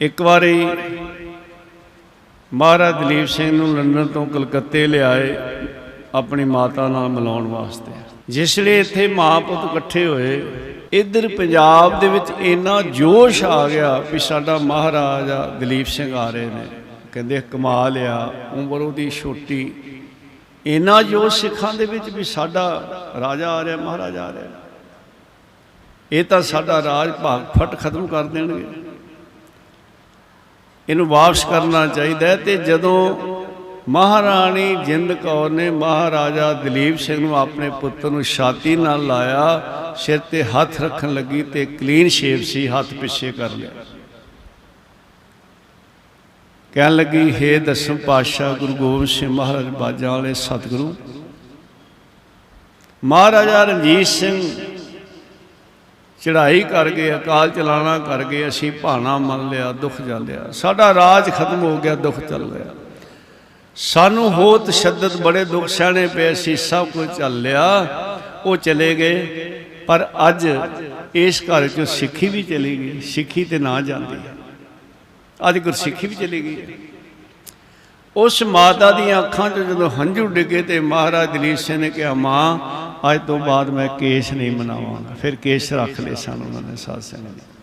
ਇੱਕ ਵਾਰੀ ਮਹਾਰਾਜ ਦਲੀਪ ਸਿੰਘ ਨੂੰ ਲੰਡਨ ਤੋਂ ਕਲਕੱਤੇ ਲਿਆਏ ਆਪਣੀ ਮਾਤਾ ਨਾਲ ਮਿਲਾਉਣ ਵਾਸਤੇ। ਜਿਸ ਲਈ ਇੱਥੇ ਮਾਂ ਪੁੱਤ ਇਕੱਠੇ ਹੋਏ। ਇੱਧਰ ਪੰਜਾਬ ਦੇ ਵਿੱਚ ਇੰਨਾ ਜੋਸ਼ ਆ ਗਿਆ ਵੀ ਸਾਡਾ ਮਹਾਰਾਜਾ ਦਲੀਪ ਸਿੰਘ ਆ ਰਹੇ ਨੇ। ਕਹਿੰਦੇ ਕਮਾਲ ਆ, ਉਮਰ ਉਹਦੀ ਛੋਟੀ। ਇੰਨਾ ਜੋਸ਼ ਸਿੱਖਾਂ ਦੇ ਵਿੱਚ ਵੀ ਸਾਡਾ ਰਾਜਾ ਆ ਰਿਹਾ, ਮਹਾਰਾਜਾ ਆ ਰਿਹਾ। ਇਹ ਤਾਂ ਸਾਡਾ ਰਾਜ ਭਾਗ ਫਟ ਖਤਮ ਕਰ ਦੇਣਗੇ। ਇਹਨੂੰ ਵਾਪਸ ਕਰਨਾ ਚਾਹੀਦਾ ਹੈ ਤੇ ਜਦੋਂ ਮਹਾਰਾਣੀ ਜਿੰਦ ਕੌਰ ਨੇ ਮਹਾਰਾਜਾ ਦਲੀਪ ਸਿੰਘ ਨੂੰ ਆਪਣੇ ਪੁੱਤਰ ਨੂੰ ਛਾਤੀ ਨਾਲ ਲਾਇਆ, ਸਿਰ ਤੇ ਹੱਥ ਰੱਖਣ ਲੱਗੀ ਤੇ ਕਲੀਨ ਸ਼ੇਵ ਸੀ, ਹੱਥ ਪਿੱਛੇ ਕਰ ਲਿਆ। ਕਹਿਣ ਲੱਗੀ, ਹੇ ਦਸਮ ਪਾਤਸ਼ਾਹ, ਗੁਰੂ ਗੋਬਿੰਦ ਸਿੰਘ ਮਹਾਰਾਜ ਬਾਜਾਂ ਵਾਲੇ ਸਤਿਗੁਰੂ, ਮਹਾਰਾਜਾ ਰਣਜੀਤ ਸਿੰਘ ਚੜ੍ਹਾਈ ਕਰ ਗਏ ਅਕਾਲ ਚਲਾਣਾ ਕਰ ਗਏ ਅਸੀਂ ਭਾਣਾ ਮੰਨ ਲਿਆ, ਦੁੱਖ ਜਾਂਦਿਆ ਸਾਡਾ ਰਾਜ ਖਤਮ ਹੋ ਗਿਆ, ਦੁੱਖ ਚੱਲ ਰਿਹਾ। ਸਾਨੂੰ ਹੋ ਤਸ਼ੱਦਦ ਬੜੇ ਦੁੱਖ ਸਹਿਣੇ ਪਏ, ਅਸੀਂ ਸਭ ਕੁਝ ਚੱਲ ਲਿਆ, ਉਹ ਚਲੇ ਗਏ। ਪਰ ਅੱਜ ਇਸ ਘਰ ਚੋਂ ਸਿੱਖੀ ਵੀ ਚਲੀ ਗਈ, ਸਿੱਖੀ ਤੇ ਨਾ ਜਾਂਦੀ। ਅੱਜ ਗੁਰਸਿੱਖੀ ਵੀ ਚਲੀ ਗਈ। ਉਸ ਮਾਤਾ ਦੀਆਂ ਅੱਖਾਂ 'ਚ ਜਦੋਂ ਹੰਝੂ ਡਿੱਗੇ ਤੇ ਮਹਾਰਾਜ ਦਲੀਪ ਸਿੰਘ ਨੇ ਕਿਹਾ, ਮਾਂ ਅੱਜ ਤੋਂ ਬਾਅਦ ਮੈਂ ਕੇਸ ਨਹੀਂ ਮਨਾਵਾਂਗਾ। ਫਿਰ ਕੇਸ ਰੱਖ ਲਏ ਸਾਨੂੰ ਉਹਨਾਂ ਨੇ, ਸਾਧ ਸੰਗਤ